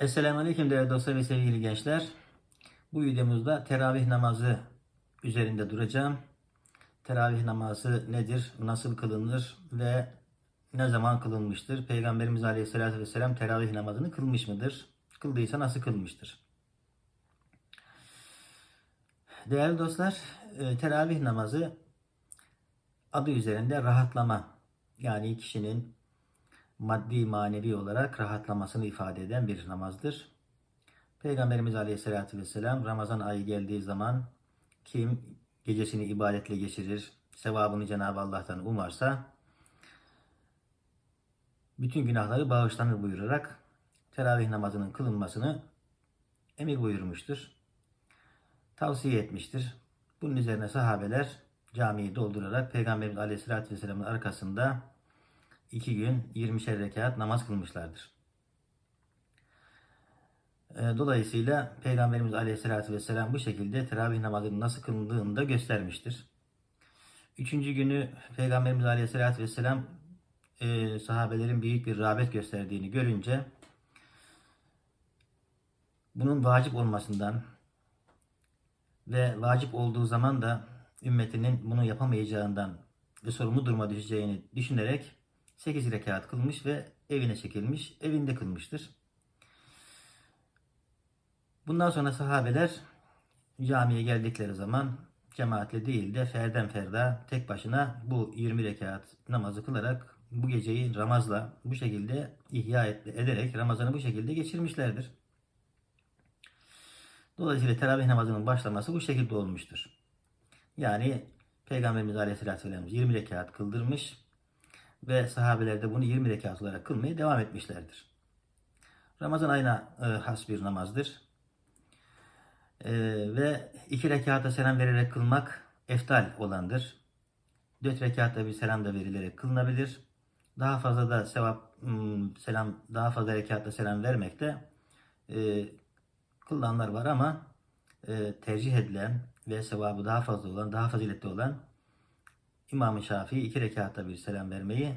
Esselamu Aleyküm değerli dostlar ve sevgili gençler. Bu videomuzda teravih namazı üzerinde duracağım. Teravih namazı nedir, nasıl kılınır ve ne zaman kılınmıştır? Peygamberimiz Aleyhisselatü Vesselam teravih namazını kılmış mıdır? Kıldıysa nasıl kılmıştır? Değerli dostlar, e, teravih namazı adı üzerinde rahatlama yani kişinin maddi manevi olarak rahatlamasını ifade eden bir namazdır. Peygamberimiz Aleyhisselatü Vesselam Ramazan ayı geldiği zaman kim gecesini ibadetle geçirir, sevabını Cenab-ı Allah'tan umarsa bütün günahları bağışlanır buyurarak teravih namazının kılınmasını emir buyurmuştur. Tavsiye etmiştir. Bunun üzerine sahabeler camiyi doldurarak Peygamberimiz Aleyhisselatü Vesselam'ın arkasında iki gün 20'şer rekat namaz kılmışlardır. E, Dolayısıyla Peygamberimiz Aleyhisselatü Vesselam bu şekilde teravih namazının nasıl kılındığını da göstermiştir. Üçüncü günü Peygamberimiz Aleyhisselatü Vesselam e, sahabelerin büyük bir rağbet gösterdiğini görünce bunun vacip olmasından ve vacip olduğu zaman da ümmetinin bunu yapamayacağından ve sorumlu duruma düşeceğini düşünerek 8 rekat kılmış ve evine çekilmiş, evinde kılmıştır. Bundan sonra sahabeler camiye geldikleri zaman cemaatle değil de ferden ferda tek başına bu 20 rekat namazı kılarak bu geceyi Ramaz'la bu şekilde ihya ederek Ramazan'ı bu şekilde geçirmişlerdir. Dolayısıyla teravih namazının başlaması bu şekilde olmuştur. Yani Peygamberimiz Aleyhisselatü Vesselam 20 rekat kıldırmış ve sahabeler de bunu 20 rekat olarak kılmaya devam etmişlerdir. Ramazan ayına e, has bir namazdır. E, ve iki rekata selam vererek kılmak eftal olandır. Dört rekatta bir selam da verilerek kılınabilir. Daha fazla da sevap selam daha fazla rekatta selam vermekte e, kılanlar var ama e, tercih edilen ve sevabı daha fazla olan, daha faziletli olan İmam-ı Şafii iki rekatta bir selam vermeyi,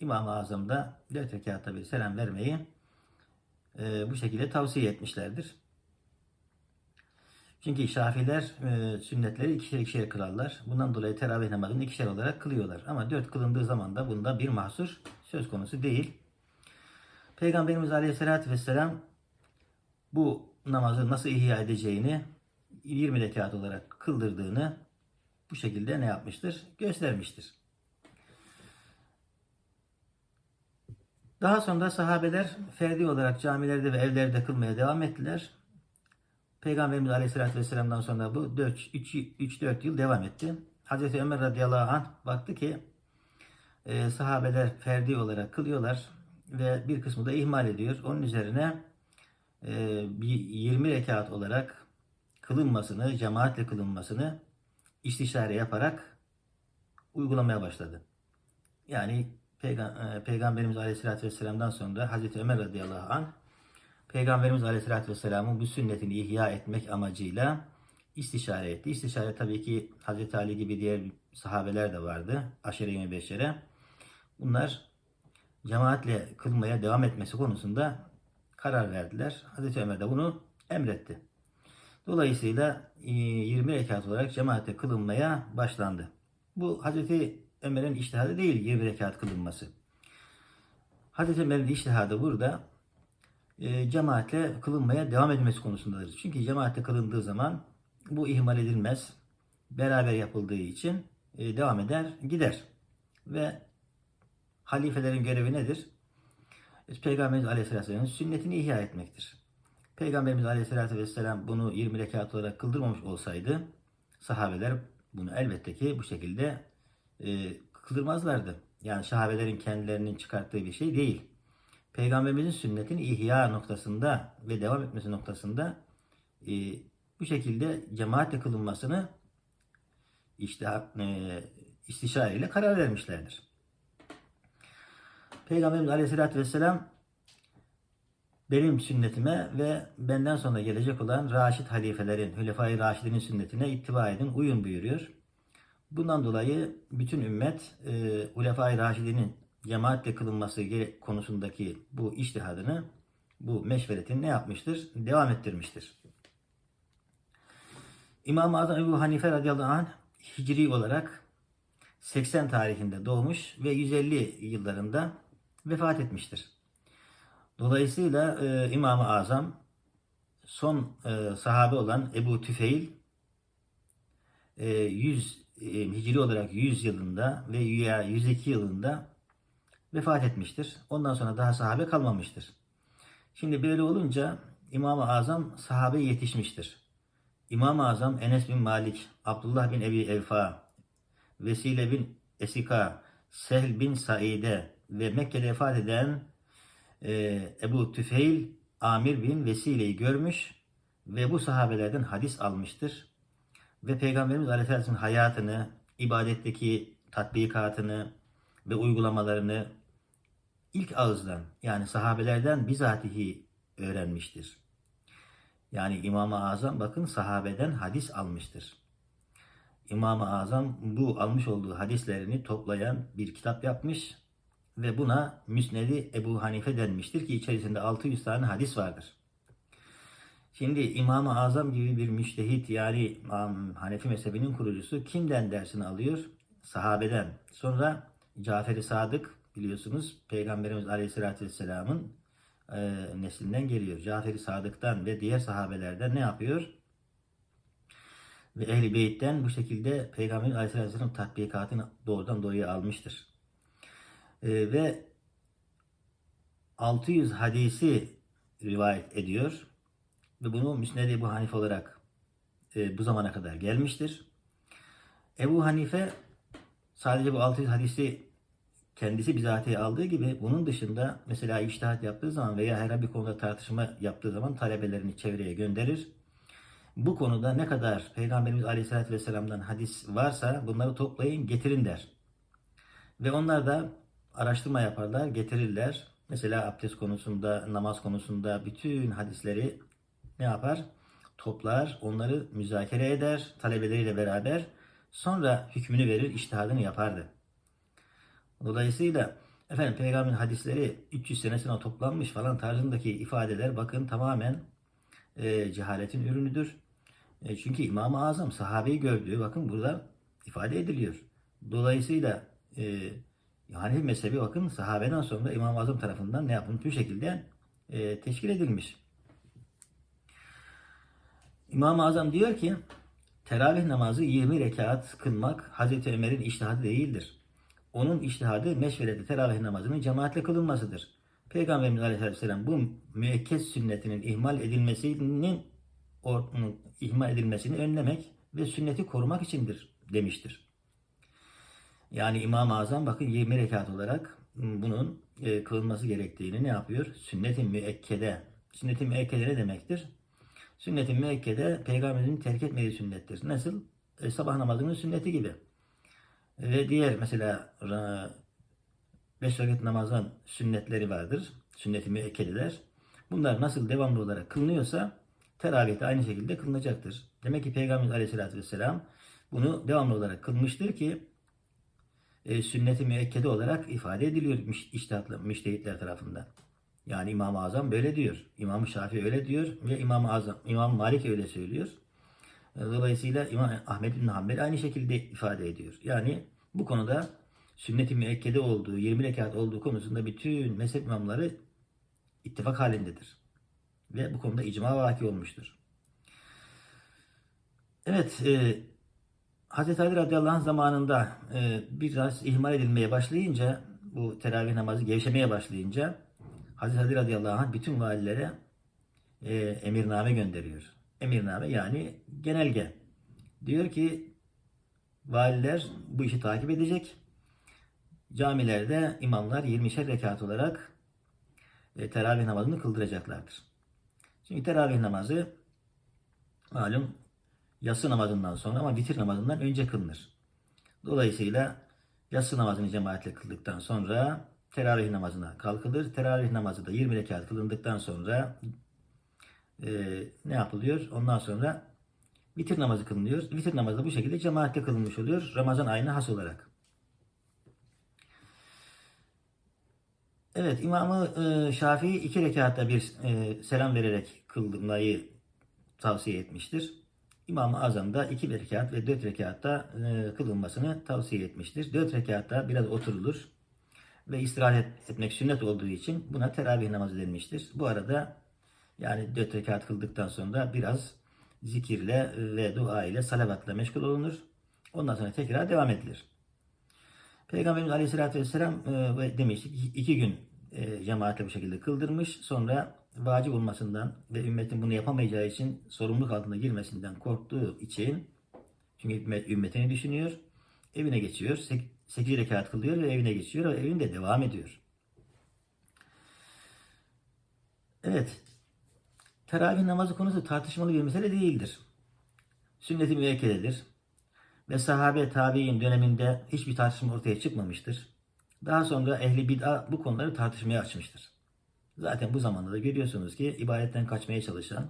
İmam-ı Azam da dört rekatta bir selam vermeyi e, bu şekilde tavsiye etmişlerdir. Çünkü Şafiler e, sünnetleri ikişer ikişer kılarlar. Bundan dolayı teravih namazını ikişer olarak kılıyorlar. Ama dört kılındığı zaman da bunda bir mahsur söz konusu değil. Peygamberimiz Aleyhisselatü Vesselam bu namazı nasıl ihya edeceğini 20 rekat olarak kıldırdığını bu şekilde ne yapmıştır? Göstermiştir. Daha sonra sahabeler ferdi olarak camilerde ve evlerde kılmaya devam ettiler. Peygamberimiz Aleyhisselatü Vesselam'dan sonra bu 3-4 yıl devam etti. Hazreti Ömer radıyallahu anh baktı ki e, sahabeler ferdi olarak kılıyorlar ve bir kısmı da ihmal ediyor. Onun üzerine e, bir 20 rekat olarak kılınmasını, cemaatle kılınmasını istişare yaparak uygulamaya başladı. Yani e, Peygamberimiz Aleyhisselatü Vesselam'dan sonra Hazreti Ömer radıyallahu anh Peygamberimiz Aleyhisselatü Vesselam'ın bu sünnetini ihya etmek amacıyla istişare etti. İstişare tabii ki Hazreti Ali gibi diğer sahabeler de vardı. Aşere-i Mübeşşere. Bunlar cemaatle kılmaya devam etmesi konusunda karar verdiler. Hazreti Ömer de bunu emretti. Dolayısıyla e, 20 rekat olarak cemaate kılınmaya başlandı. Bu Hazreti Ömer'in iştihadı değil 20 rekat kılınması. Hazreti Ömer'in iştihadı burada e, cemaatle kılınmaya devam edilmesi konusundadır. Çünkü cemaatle kılındığı zaman bu ihmal edilmez. Beraber yapıldığı için e, devam eder, gider. Ve halifelerin görevi nedir? Peygamberimiz Aleyhisselam'ın sünnetini ihya etmektir. Peygamberimiz Aleyhisselatü Vesselam bunu 20 rekat olarak kıldırmamış olsaydı sahabeler bunu elbette ki bu şekilde e, kıldırmazlardı. Yani sahabelerin kendilerinin çıkarttığı bir şey değil. Peygamberimizin sünnetini ihya noktasında ve devam etmesi noktasında e, bu şekilde cemaatle kılınmasını işte e, istişareyle karar vermişlerdir. Peygamberimiz Aleyhisselatü Vesselam benim sünnetime ve benden sonra gelecek olan Raşid halifelerin, Hülefai Raşidinin sünnetine ittiba edin, uyun buyuruyor. Bundan dolayı bütün ümmet e, Hulefai Raşidinin cemaatle kılınması konusundaki bu iştihadını bu meşveretini ne yapmıştır? Devam ettirmiştir. İmam-ı Azam Ebu Hanife radıyallahu anh hicri olarak 80 tarihinde doğmuş ve 150 yıllarında vefat etmiştir. Dolayısıyla e, İmam-ı Azam son e, sahabe olan Ebu Tüfeil e, 100 e, hicri olarak 100 yılında ve ya 102 yılında vefat etmiştir. Ondan sonra daha sahabe kalmamıştır. Şimdi böyle olunca İmam-ı Azam sahabe yetişmiştir. İmam-ı Azam Enes bin Malik, Abdullah bin Ebi Evfa, Vesile bin Esika, Sehl bin Saide ve Mekke'de vefat eden e, Ebu Tüfeil, Amir bin Vesile'yi görmüş ve bu sahabelerden hadis almıştır. Ve Peygamberimiz Aleyhisselam'ın hayatını, ibadetteki tatbikatını ve uygulamalarını ilk ağızdan yani sahabelerden bizatihi öğrenmiştir. Yani İmam-ı Azam bakın sahabeden hadis almıştır. İmam-ı Azam bu almış olduğu hadislerini toplayan bir kitap yapmış ve buna Müsnedi Ebu Hanife denmiştir ki içerisinde 600 tane hadis vardır. Şimdi İmam-ı Azam gibi bir müştehit yani Hanefi mezhebinin kurucusu kimden dersini alıyor? Sahabeden. Sonra Cafer-i Sadık biliyorsunuz Peygamberimiz Aleyhisselatü Vesselam'ın e, neslinden geliyor. Cafer-i Sadık'tan ve diğer sahabelerden ne yapıyor? Ve Ehl-i Beyt'ten bu şekilde Peygamberimiz Aleyhisselatü Vesselam tatbikatını doğrudan doğruya almıştır. E, ve 600 hadisi rivayet ediyor. Ve bunu Müsned Ebu Hanife olarak e, bu zamana kadar gelmiştir. Ebu Hanife sadece bu 600 hadisi kendisi bizatihi aldığı gibi bunun dışında mesela iştihat yaptığı zaman veya herhangi bir konuda tartışma yaptığı zaman talebelerini çevreye gönderir. Bu konuda ne kadar Peygamberimiz Aleyhisselatü Vesselam'dan hadis varsa bunları toplayın getirin der. Ve onlar da araştırma yaparlar, getirirler. Mesela abdest konusunda, namaz konusunda bütün hadisleri ne yapar? Toplar, onları müzakere eder talebeleriyle beraber. Sonra hükmünü verir, iştihadını yapardı. Dolayısıyla efendim peygamberin hadisleri 300 senesine toplanmış falan tarzındaki ifadeler bakın tamamen e, cehaletin ürünüdür. E, çünkü İmam-ı Azam sahabeyi gördüğü bakın burada ifade ediliyor. Dolayısıyla e, Hanefi mezhebi bakın sahabeden sonra İmam-ı Azam tarafından ne yapılmış bu şekilde e, teşkil edilmiş. İmam-ı Azam diyor ki teravih namazı 20 rekat kılmak Hazreti Ömer'in iştihadı değildir. Onun iştihadı meşvelede teravih namazının cemaatle kılınmasıdır. Peygamberimiz Aleyhisselam bu müekkez sünnetinin ihmal edilmesinin ihmal edilmesini önlemek ve sünneti korumak içindir demiştir. Yani İmam-ı Azam bakın 20 rekat olarak bunun e, kılınması gerektiğini ne yapıyor? Sünnet-i müekkede. Sünnet-i müekkede ne demektir? Sünnet-i müekkede peygamberin terk etmediği sünnettir. Nasıl? E, sabah namazının sünneti gibi. Ve diğer mesela beş vakit namazın sünnetleri vardır. Sünnet-i müekkedeler. Bunlar nasıl devamlı olarak kılınıyorsa teravih de aynı şekilde kılınacaktır. Demek ki Peygamber aleyhissalatü vesselam bunu devamlı olarak kılmıştır ki e, sünnet-i müekkede olarak ifade ediliyor iştihatlı, müştehitler tarafından. Yani İmam-ı Azam böyle diyor. İmam-ı Şafii öyle diyor ve İmam-ı Azam, İmam Malik öyle söylüyor. Dolayısıyla İmam Ahmed bin Hanbel aynı şekilde ifade ediyor. Yani bu konuda sünnet-i müekkede olduğu, 20 rekat olduğu konusunda bütün mezhep imamları ittifak halindedir. Ve bu konuda icma vaki olmuştur. Evet, e, Hz. Ali radıyallahu anh zamanında e, biraz ihmal edilmeye başlayınca, bu teravih namazı gevşemeye başlayınca Hz. Ali radıyallahu anh bütün valilere e, emirname gönderiyor. Emirname yani genelge. Diyor ki valiler bu işi takip edecek. Camilerde imamlar 20'şer rekat olarak e, teravih namazını kıldıracaklardır. Şimdi teravih namazı malum yatsı namazından sonra ama vitir namazından önce kılınır. Dolayısıyla yatsı namazını cemaatle kıldıktan sonra teravih namazına kalkılır. Teravih namazı da 20 rekat kılındıktan sonra e, ne yapılıyor? Ondan sonra vitir namazı kılınıyor. Vitir namazı da bu şekilde cemaatle kılınmış oluyor. Ramazan ayına has olarak. Evet İmamı e, Şafii iki rekatta bir e, selam vererek kılmayı tavsiye etmiştir. İmam-ı Azam da iki rekat ve dört rekatta e, kılınmasını tavsiye etmiştir. Dört rekatta biraz oturulur ve istirahat etmek sünnet olduğu için buna teravih namazı denmiştir. Bu arada yani dört rekat kıldıktan sonra biraz zikirle ve dua ile salavatla meşgul olunur. Ondan sonra tekrar devam edilir. Peygamberimiz Aleyhisselatü Vesselam e, demiştik iki gün e, cemaatle bu şekilde kıldırmış. Sonra vacip olmasından ve ümmetin bunu yapamayacağı için sorumluluk altına girmesinden korktuğu için çünkü ümmet, ümmetini düşünüyor. Evine geçiyor. 8 rekat kılıyor ve evine geçiyor ve evinde devam ediyor. Evet. Teravih namazı konusu tartışmalı bir mesele değildir. Sünnet-i müekkededir. Ve sahabe tabi'in döneminde hiçbir tartışma ortaya çıkmamıştır. Daha sonra ehli bid'a bu konuları tartışmaya açmıştır. Zaten bu zamanda da görüyorsunuz ki ibadetten kaçmaya çalışan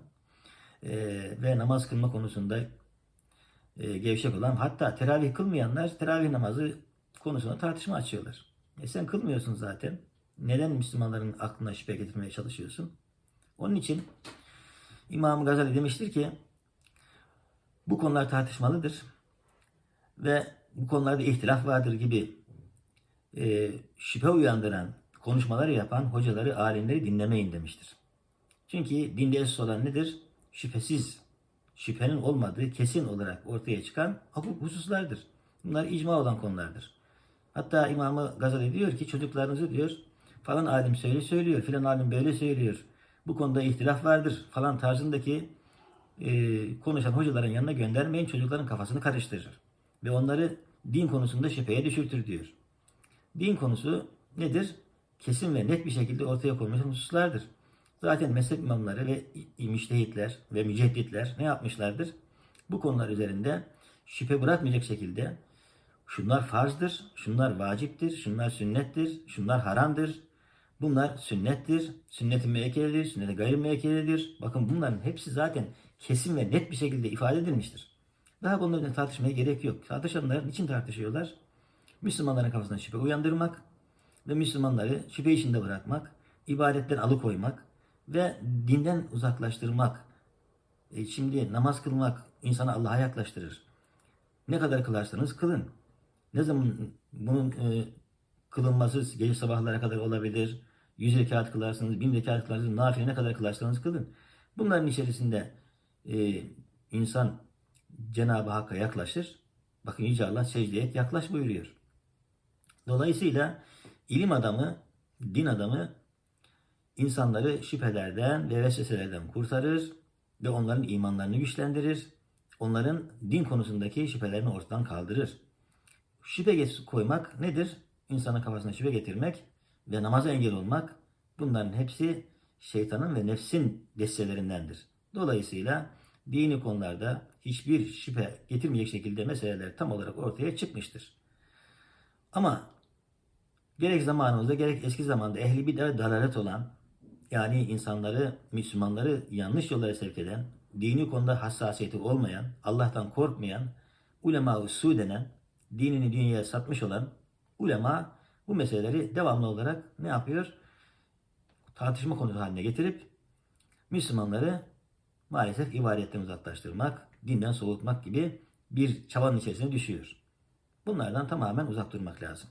e, ve namaz kılma konusunda e, gevşek olan hatta teravih kılmayanlar teravih namazı konusunda tartışma açıyorlar. E sen kılmıyorsun zaten. Neden Müslümanların aklına şüphe getirmeye çalışıyorsun? Onun için İmam Gazali demiştir ki bu konular tartışmalıdır ve bu konularda ihtilaf vardır gibi e, şüphe uyandıran konuşmaları yapan hocaları, alimleri dinlemeyin demiştir. Çünkü dinde esas olan nedir? Şüphesiz, şüphenin olmadığı kesin olarak ortaya çıkan hukuk hususlardır. Bunlar icma olan konulardır. Hatta İmamı Gazali diyor ki çocuklarınızı diyor falan alim söyle söylüyor, filan alim böyle söylüyor. Bu konuda ihtilaf vardır falan tarzındaki e, konuşan hocaların yanına göndermeyin çocukların kafasını karıştırır. Ve onları din konusunda şüpheye düşürtür diyor. Din konusu nedir? Kesin ve net bir şekilde ortaya konmuş hususlardır. Zaten mezhep imamları ve müştehitler ve mücedditler ne yapmışlardır? Bu konular üzerinde şüphe bırakmayacak şekilde şunlar farzdır, şunlar vaciptir, şunlar sünnettir, şunlar haramdır, bunlar sünnettir, sünnet-i müekkededir, sünnet-i. Bakın bunların hepsi zaten kesin ve net bir şekilde ifade edilmiştir. Daha bunun tartışmaya gerek yok. Tartışanlar niçin tartışıyorlar? Müslümanların kafasına şüphe uyandırmak ve Müslümanları şüphe içinde bırakmak, ibadetten alıkoymak ve dinden uzaklaştırmak. E şimdi namaz kılmak insanı Allah'a yaklaştırır. Ne kadar kılarsanız kılın. Ne zaman bunun e, kılınması gece sabahlara kadar olabilir. Yüz rekat kılarsınız, bin rekat kılarsınız, nafile ne kadar kılarsanız kılın. Bunların içerisinde e, insan Cenab-ı Hakk'a yaklaşır. Bakın Yüce Allah secdeye yaklaş buyuruyor. Dolayısıyla ilim adamı, din adamı insanları şüphelerden ve vesveselerden kurtarır ve onların imanlarını güçlendirir. Onların din konusundaki şüphelerini ortadan kaldırır. Şüphe koymak nedir? İnsanın kafasına şüphe getirmek ve namaza engel olmak. Bunların hepsi şeytanın ve nefsin destelerindendir. Dolayısıyla dini konularda hiçbir şüphe getirmeyecek şekilde meseleler tam olarak ortaya çıkmıştır. Ama gerek zamanımızda gerek eski zamanda ehli bir de dalalet olan yani insanları, Müslümanları yanlış yollara sevk eden, dini konuda hassasiyeti olmayan, Allah'tan korkmayan, ulema-ı su denen, dinini dünyaya satmış olan ulema bu meseleleri devamlı olarak ne yapıyor? Tartışma konusu haline getirip Müslümanları maalesef ibadetten uzaklaştırmak, dinden soğutmak gibi bir çabanın içerisine düşüyor. Bunlardan tamamen uzak durmak lazım.